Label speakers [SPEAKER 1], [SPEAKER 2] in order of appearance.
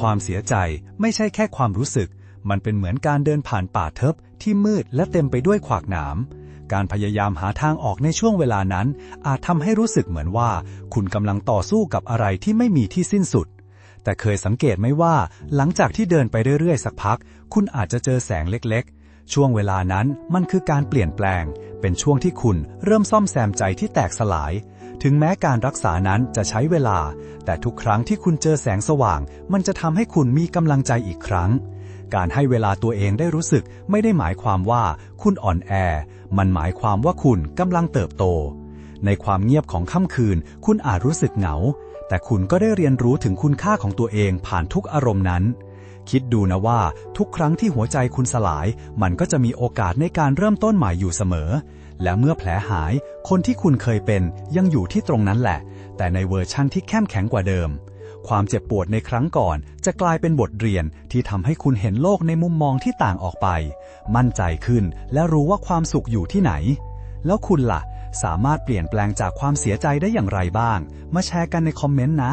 [SPEAKER 1] ความเสียใจไม่ใช่แค่ความรู้สึก มันเป็นเหมือนการเดินผ่านป่าเทิบที่มืดและเต็มไปด้วยขวากหนาม การพยายามหาทางออกในช่วงเวลานั้น อาจทำให้รู้สึกเหมือนว่า คุณกำลังต่อสู้กับอะไรที่ไม่มีที่สิ้นสุด แต่เคยสังเกตไหมว่า หลังจากที่เดินไปเรื่อยๆ สักพัก คุณอาจจะเจอแสงเล็กๆ ช่วงเวลานั้นมันคือการเปลี่ยนแปลง เป็นช่วงที่คุณเริ่มซ่อมแซมใจที่แตกสลาย ถึงแม้การรักษานั้นจะใช้เวลา แต่ทุกครั้งที่คุณเจอแสงสว่าง มันจะทำให้คุณมีกำลังใจอีกครั้ง การให้เวลาตัวเองได้รู้สึกไม่ได้หมายความว่าคุณอ่อนแอ มันหมายความว่าคุณกำลังเติบโต ในความเงียบของค่ำคืน คุณอาจรู้สึกเหงา แต่คุณก็ได้เรียนรู้ถึงคุณค่าของตัวเองผ่านทุกอารมณ์นั้น คิดดูนะว่าทุกครั้งที่หัวใจคุณสลาย มันก็จะมีโอกาสในการเริ่มต้นใหม่อยู่เสมอ และเมื่อแผลหาย คนที่คุณเคยเป็นยังอยู่ที่ตรงนั้นแหละ แต่ในเวอร์ชั่นที่เข้มแข็งกว่าเดิม ความเจ็บปวดในครั้งก่อน จะกลายเป็นบทเรียนที่ทำให้คุณเห็นโลกในมุมมองที่ต่างออกไป มั่นใจขึ้นและรู้ว่าความสุขอยู่ที่ไหน แล้วคุณล่ะ สามารถเปลี่ยนแปลงจากความเสียใจได้อย่างไรบ้าง มาแชร์กันในคอมเมนต์นะ